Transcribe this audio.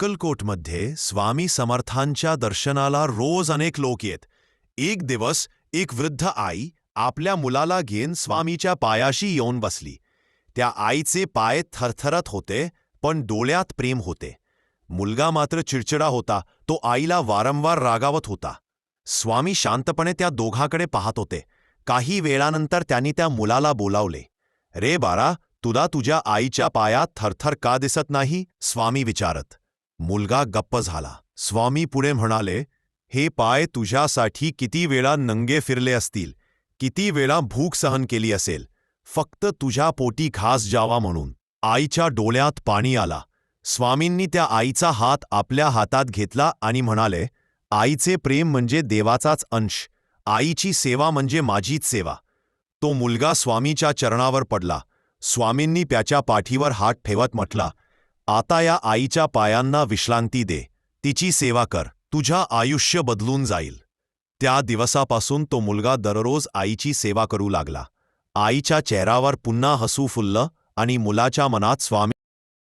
अक्कलकोटमध्ये स्वामी समर्थांच्या दर्शनाला रोज अनेक लोक येत. एक दिवस एक वृद्ध आई आपल्या मुलाला घेऊन स्वामीच्या पायाशी येऊन बसली. त्या आईचे पाय थरथरत होते पण डोळ्यात प्रेम होते. मुलगा मात्र चिडचिडा होता तो आईला वारंवार रागावत होता. स्वामी शांतपणे त्या दोघाकडे पाहत होते. काही वेळानंतर त्यांनी त्या मुलाला बोलावले. रे बारा तुला तुझ्या आईच्या पायात थरथर का दिसत नाही? स्वामी विचारत. मुलगा गप्प झाला. स्वामी पुढे म्हणाले हे पाय तुझ्यासाठी किती वेळा नंगे फिरले असतील. किती वेळा भूक सहन केली असेल. फक्त तुझ्या पोटी घास जावा म्हणून. आईच्या डोळ्यात पाणी आला. स्वामींनी त्या आईचा हात आपल्या हातात घेतला आणि म्हणाले आईचे प्रेम म्हणजे देवाचाच अंश. आईची सेवा म्हणजे माझीच सेवा. तो मुलगा स्वामीच्या चरणावर पडला. स्वामींनी त्याच्या पाठीवर हात ठेवत म्हटला आता या आईच्या पायांना विश्रांती दे. तिची सेवा कर. तुझ्या आयुष्य बदलून जाईल. त्या दिवसापासून तो मुलगा दररोज आईची सेवा करू लागला. आईच्या चेहऱ्यावर पुन्हा हसू फुललं आणि मुलाच्या मनात स्वामी